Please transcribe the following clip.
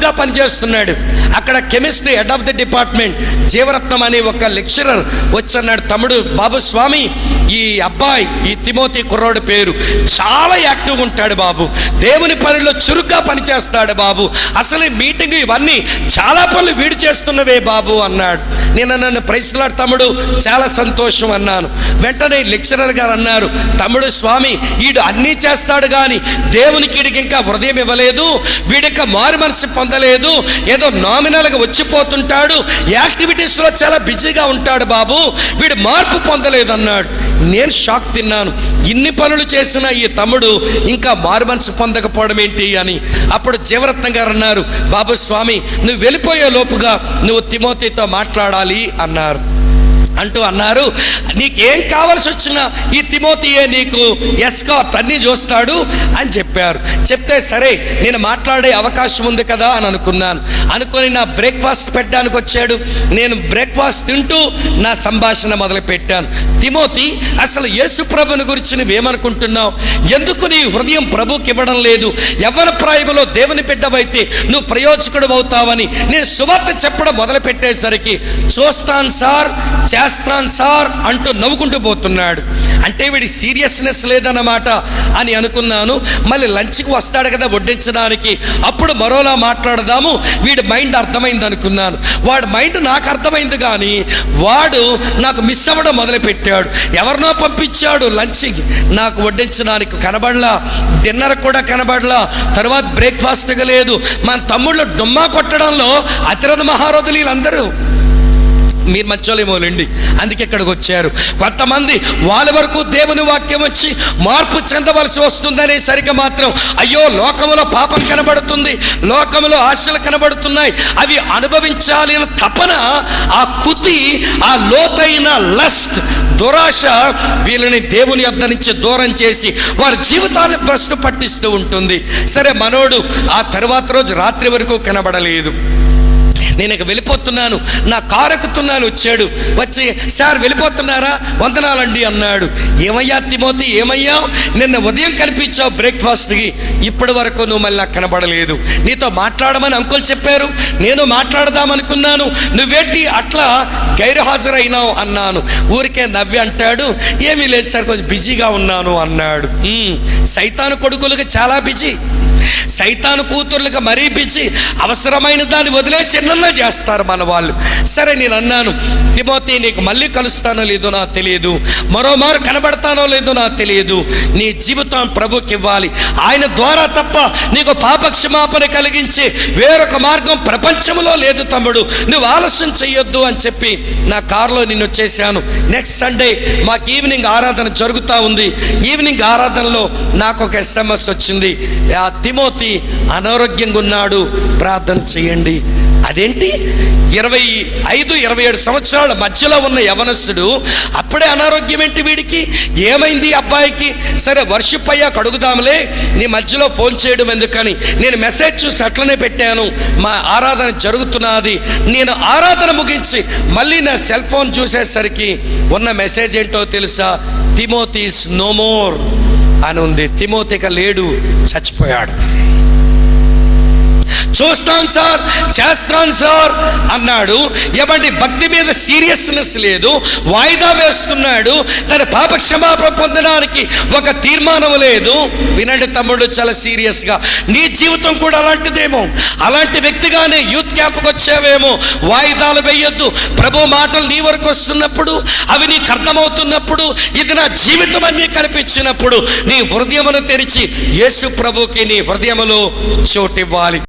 చురుగ్గా పనిచేస్తున్నాడు. అక్కడ chemistry head of the department Jeevaratnam అనే ఒక లెక్చరర్ వచ్చన్నాడు. తమ్ముడు బాబు స్వామి ఈ అబ్బాయి ఈ తిమోతి కుర్రోడు పేరు చాలా యాక్టివ్గా ఉంటాడు బాబు. దేవుని పనిలో చురుగ్గా పనిచేస్తాడు బాబు. అసలు మీటింగ్ ఇవన్నీ చాలా పనులు వీడు చేస్తున్నవే బాబు అన్నాడు. నేను నన్ను ప్రైస్లాడు తమ్ముడు చాలా సంతోషం అన్నాను. వెంటనే లెక్చరర్ గారు అన్నారు తమ్ముడు స్వామి వీడు అన్నీ చేస్తాడు కానీ దేవునికి వీడికి ఇంకా హృదయం ఇవ్వలేదు వీడిక మారు మనసు పొందలేదు ఏదో నామినల్గా వచ్చిపోతుంటాడు యాక్టివిటీస్లో చాలా బిజీగా ఉంటాడు బాబు వీడు మార్పు పొందలేదు అన్నాడు నేను షాక్ తిన్నాను. ఇన్ని పనులు చేసిన ఈ తమ్ముడు ఇంకా మారు మనసు పొందకపోవడం ఏంటి అని. అప్పుడు జీవరత్నం గారు అన్నారు బాబు స్వామి నువ్వు వెళ్ళిపోయే లోపుగా నువ్వు తిమోతితో మాట్లాడాలి అన్నారు. అంటూ అన్నారు. నీకేం కావాల్సి వచ్చినా ఈ తిమోతియే నీకు ఎస్కాట్ అన్ని చూస్తాడు అని చెప్పారు. చెప్తే సరే నేను మాట్లాడే అవకాశం ఉంది కదా అని అనుకున్నాను. అనుకొని నా బ్రేక్ఫాస్ట్ పెట్టడానికి వచ్చాడు. నేను బ్రేక్ఫాస్ట్ తింటూ నా సంభాషణ మొదలు పెట్టాను తిమోతి అసలు యేసు ప్రభుని గురించి నువ్వేమనుకుంటున్నావు? ఎందుకు నీ హృదయం ప్రభుకి ఇవ్వడం లేదు? ఎవరి ప్రాయములో దేవుని బిడ్డవైతే నువ్వు ప్రయోజకుడు అవుతావని నేను సువార్త చెప్పడం మొదలు పెట్టేసరికి చూస్తాను సార్ చేస్తాను సార్ అంటూ నవ్వుకుంటూ పోతున్నాడు. అంటే వీడి సీరియస్నెస్ లేదన్నమాట అని అనుకున్నాను. మళ్ళీ లంచ్కి వస్తాడు కదా వడ్డించడానికి. అప్పుడు మరోలా మాట్లాడదాము. వీడి మైండ్ అర్థమైంది అనుకున్నాను. వాడి మైండ్ నాకు అర్థమైంది కానీ వాడు నాకు మిస్ అవ్వడం మొదలుపెట్టాడు. ఎవరినో పంపించాడు లంచ్కి. నాకు వడ్డించడానికి కనబడలా. డిన్నర్ కూడా కనబడలా. తర్వాత బ్రేక్ఫాస్ట్గా లేదు. మన తమ్ముళ్ళు డుమ్మా కొట్టడంలో అతిరథ మహారథులు వీళ్ళందరూ. మీరు మర్చోలేమోలేండి అందుకే ఇక్కడికి వచ్చారు. కొంతమంది వాళ్ళ వరకు దేవుని వాక్యం వచ్చి మార్పు చెందవలసి వస్తుందనే సరిగ్గా మాత్రం అయ్యో లోకములో పాపం కనబడుతుంది లోకములో ఆశలు కనబడుతున్నాయి అవి అనుభవించాలి తపన ఆ కుతి ఆ లోతైన లస్ట్ దురాశ వీళ్ళని దేవుని యొద్ద నుంచి దూరం చేసి వారి జీవితాన్ని ప్రశ్న పట్టిస్తూ ఉంటుంది. సరే మనోడు ఆ తర్వాత రోజు రాత్రి వరకు కనబడలేదు. నేను ఇక వెళ్ళిపోతున్నాను. నా కారెక్కుతున్నాను వచ్చాడు. వచ్చి సార్ వెళ్ళిపోతున్నారా? వందనాలండి అన్నాడు. ఏమయ్యా తిమోతి ఏమయ్యా? నిన్న ఉదయం కనిపించావు బ్రేక్ఫాస్ట్కి. ఇప్పటి వరకు నువ్వు మళ్ళీ నాకు కనబడలేదు. నీతో మాట్లాడమని అంకుల్ చెప్పారు. నేను మాట్లాడదామనుకున్నాను. నువ్వేంటి అట్లా గైర్హాజరైనావు అన్నాను. ఊరికే నవ్వి అంటాడు. ఏమీ లేదు సార్ కొంచెం బిజీగా ఉన్నాను అన్నాడు. సైతాను కొడుకులకు చాలా బిజీ. సైతాను కూతుర్లకు మరీ పిచ్చి అవసరమైన దాన్ని వదిలేసి ఎన్నన్నా చేస్తారు మన వాళ్ళు. సరే నేను అన్నాను తిమోతి నీకు మళ్ళీ కలుస్తానో లేదో నాకు తెలియదు. మరోమారు కనబడతానో లేదో నాకు తెలియదు. నీ జీవితం ప్రభుకి ఇవ్వాలి. ఆయన ద్వారా తప్ప నీకు పాప క్షమాపణ వేరొక మార్గం ప్రపంచంలో లేదు తమ్ముడు. నువ్వు ఆలస్యం చెయ్యొద్దు అని చెప్పి నా కారులో నిన్ను వచ్చేసాను. నెక్స్ట్ సండే మాకు ఈవినింగ్ ఆరాధన జరుగుతూ ఉంది. ఈవినింగ్ ఆరాధనలో నాకు ఒక ఎస్ఎంఎస్ వచ్చింది. తిమోతి అనారోగ్యంగా ఉన్నాడు ప్రార్థన చేయండి. అదేంటి? ఇరవై ఐదు ఇరవై ఏడు సంవత్సరాల మధ్యలో ఉన్న యవనస్తుడు అప్పుడే అనారోగ్యం ఏంటి వీడికి? ఏమైంది అబ్బాయికి? సరే వర్షిప్ అయ్యాక అడుగుదాంలే నీ మధ్యలో ఫోన్ చేయడం ఎందుకని? నేను మెసేజ్ చూసి అట్లనే పెట్టాను. మా ఆరాధన జరుగుతున్నది. నేను ఆరాధన ముగించి మళ్ళీ నా సెల్ ఫోన్ చూసేసరికి ఉన్న మెసేజ్ ఏంటో తెలుసా? Timothy's no more. అని ఉంది. తిమోతిక లేడు చచ్చిపోయాడు. చూస్తాను సార్ చేస్తాను సార్ అన్నాడు. ఏమండి భక్తి మీద సీరియస్నెస్ లేదు వాయిదా వేస్తున్నాడు. తన పాప క్షమాపణ పొందడానికి ఒక తీర్మానం లేదు. వినండి తమ్ముడు చాలా సీరియస్గా. నీ జీవితం కూడా అలాంటిదేమో. అలాంటి వ్యక్తిగానే యూత్ క్యాంప్కి వచ్చావేమో. వాయిదాలు వేయొద్దు. ప్రభు మాటలు నీ వరకు వస్తున్నప్పుడు అవి నీకు అర్థమవుతున్నప్పుడు ఇది నా జీవితం అని కనిపించినప్పుడు నీ హృదయమును తెరిచి యేసు ప్రభుకి నీ హృదయములో చోటివ్వాలి.